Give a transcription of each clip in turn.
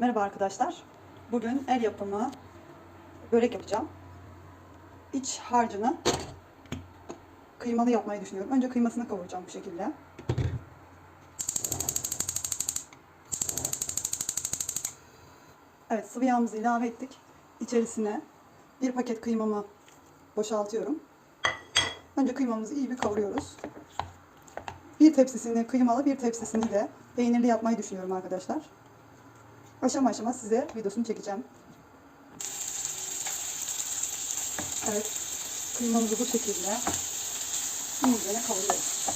Merhaba arkadaşlar. Bugün el yapımı börek yapacağım. İç harcını kıymalı yapmayı düşünüyorum. Önce kıymasını kavuracağım bu şekilde. Evet sıvı yağımızı ilave ettik. İçerisine bir paket kıymamı boşaltıyorum. Önce kıymamızı iyi bir kavuruyoruz. Bir tepsisini kıymalı, bir tepsisini de peynirli yapmayı düşünüyorum arkadaşlar. Aşama aşama size videosunu çekeceğim. Evet, kıymamızı bu şekilde iyicene kavuruyoruz.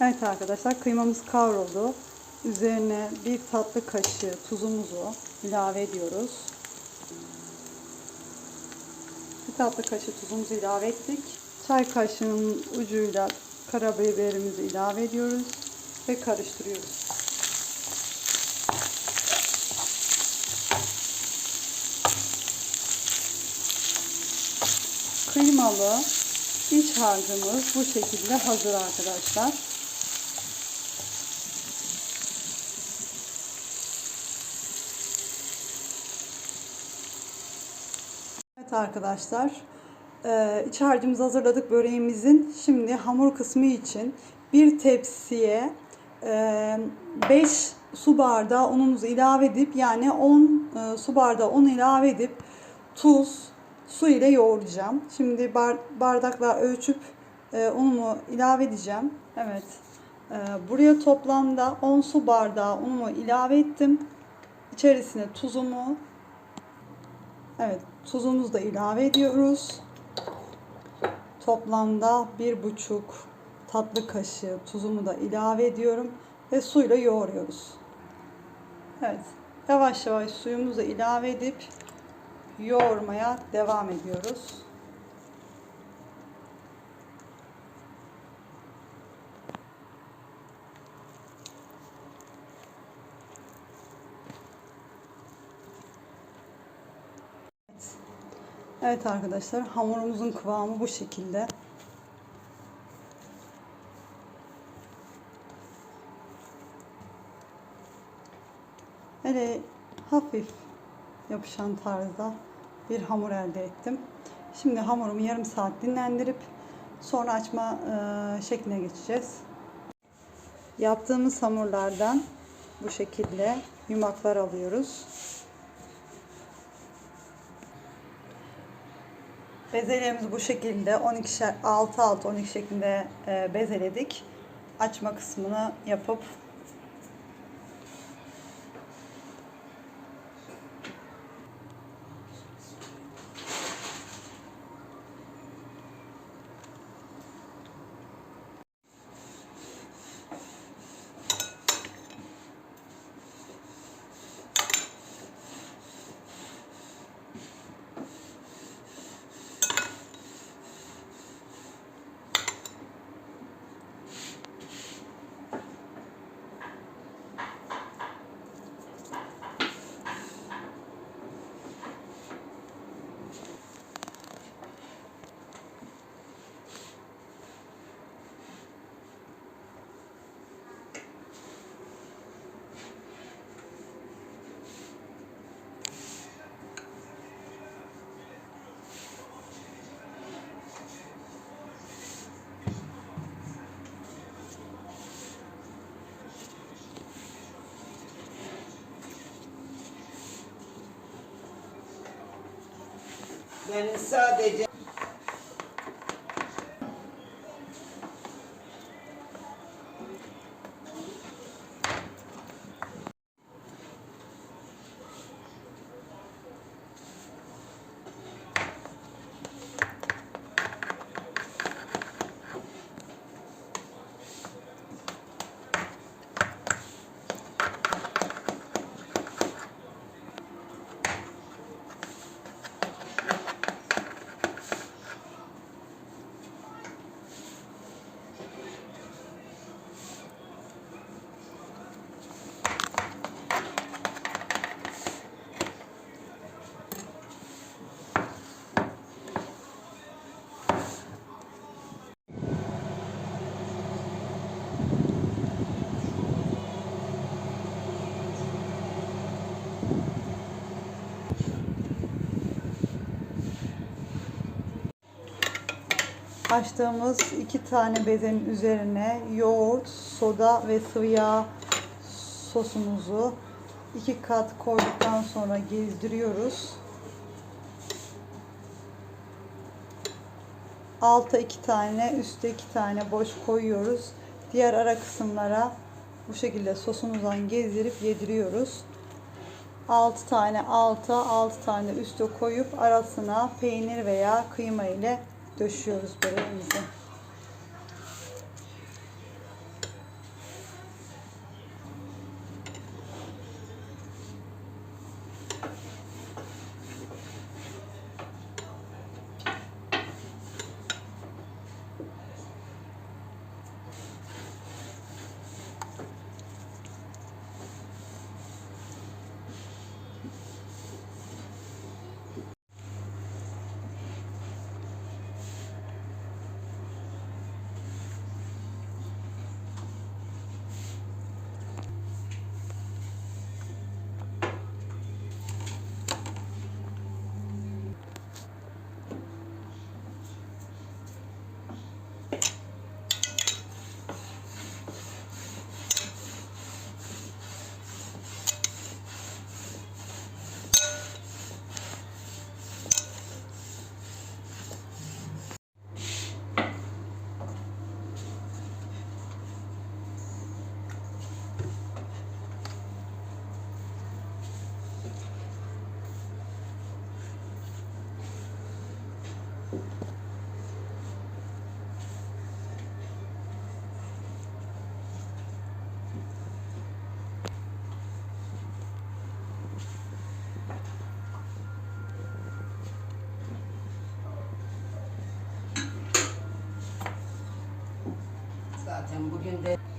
Evet arkadaşlar kıymamız kavruldu. Üzerine bir tatlı kaşığı tuzumuzu ilave ediyoruz. Bir tatlı kaşığı tuzumuzu ilave ettik. Çay kaşığının ucuyla karabiberimizi ilave ediyoruz ve karıştırıyoruz. Kıymalı iç harcımız bu şekilde hazır arkadaşlar. Evet arkadaşlar, e, iç harcımızı hazırladık böreğimizin. Şimdi hamur kısmı için bir tepsiye 5 su bardağı unumuzu ilave edip yani 10 e, su bardağı un ilave edip tuz, su ile yoğuracağım. Şimdi bar, bardakla ölçüp e, unumu ilave edeceğim. Evet. E, buraya toplamda 10 su bardağı unumu ilave ettim. İçerisine tuzumu, Evet, tuzumuzu da ilave ediyoruz. Toplamda bir buçuk tatlı kaşığı tuzumu da ilave ediyorum ve suyla yoğuruyoruz. Evet, yavaş yavaş suyumuzu ilave edip yoğurmaya devam ediyoruz. Evet arkadaşlar hamurumuzun kıvamı bu şekilde. Böyle hafif yapışan tarzda bir hamur elde ettim. Şimdi hamurumu yarım saat dinlendirip sonra açma e, şekline geçeceğiz. Yaptığımız hamurlardan bu şekilde yumaklar alıyoruz. Bezelerimizi bu şekilde 12 6 6 12 şeklinde e, bezeledik. Açma kısmını yapıp Ben sadece açtığımız iki tane bezenin üzerine yoğurt, soda ve sıvı yağ sosumuzu iki kat koyduktan sonra gezdiriyoruz. Alta iki tane, üstte iki tane boş koyuyoruz. Diğer ara kısımlara bu şekilde sosumuzdan gezdirip yediriyoruz. 6 tane alta, 6 tane üste koyup arasına peynir veya kıyma ile то що розберемося. Böreğimizi. Zaten bugün de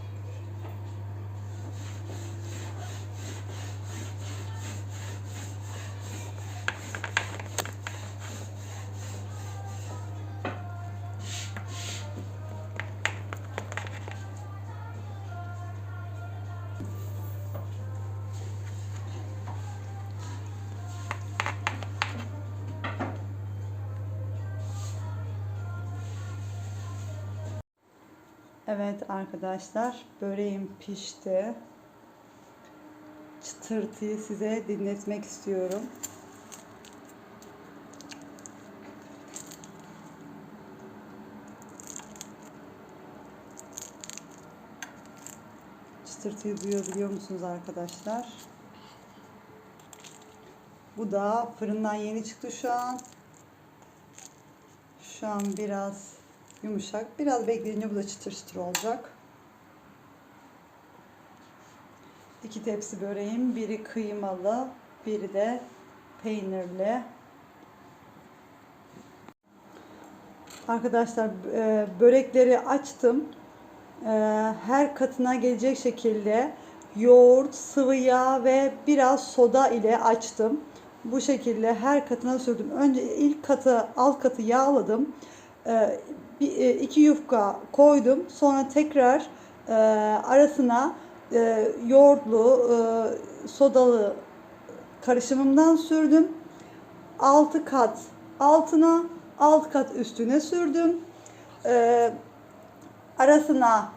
Evet arkadaşlar böreğim pişti. Çıtırtıyı size dinletmek istiyorum. Çıtırtıyı duyabiliyor musunuz arkadaşlar? Bu da fırından yeni çıktı şu an. Şu an biraz yumuşak. Biraz bekleyince bu da çıtır çıtır olacak. İki tepsi böreğim. Biri kıymalı, biri de peynirli. Arkadaşlar e, börekleri açtım. E, Her katına gelecek şekilde yoğurt, sıvı yağ ve biraz soda ile açtım. Bu şekilde her katına sürdüm. Önce ilk katı, alt katı yağladım. E, bir, e, iki yufka koydum. Sonra tekrar e, arasına e, yoğurtlu, e, sodalı karışımımdan sürdüm. 6 kat altına, alt kat üstüne sürdüm. E, arasına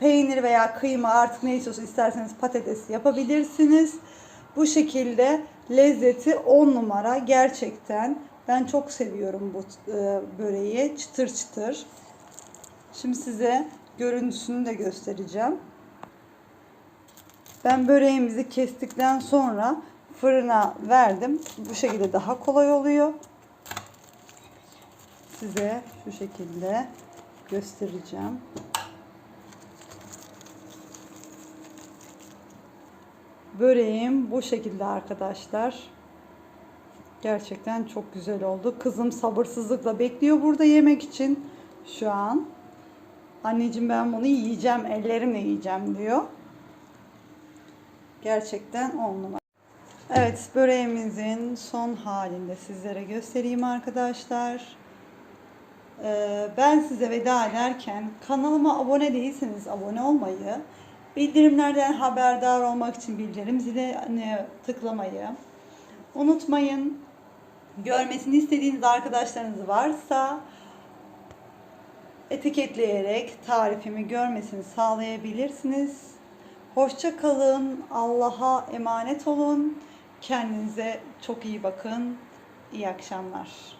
peynir veya kıyma artık ne istiyorsanız isterseniz patates yapabilirsiniz. Bu şekilde lezzeti 10 numara gerçekten. Ben çok seviyorum bu e, böreği. Çıtır çıtır. Şimdi size görüntüsünü de göstereceğim. Ben böreğimizi kestikten sonra fırına verdim. Bu şekilde daha kolay oluyor. Size şu şekilde göstereceğim. Böreğim bu şekilde arkadaşlar. Gerçekten çok güzel oldu. Kızım sabırsızlıkla bekliyor burada yemek için şu an. Anneciğim ben bunu yiyeceğim, ellerimle yiyeceğim diyor. Gerçekten on numara. Evet, böreğimizin son halinde sizlere göstereyim arkadaşlar. Ee, ben size veda ederken kanalıma abone değilseniz abone olmayı, bildirimlerden haberdar olmak için bildirim zilini tıklamayı unutmayın. Görmesini istediğiniz arkadaşlarınız varsa etiketleyerek tarifimi görmesini sağlayabilirsiniz. Hoşça kalın. Allah'a emanet olun. Kendinize çok iyi bakın. İyi akşamlar.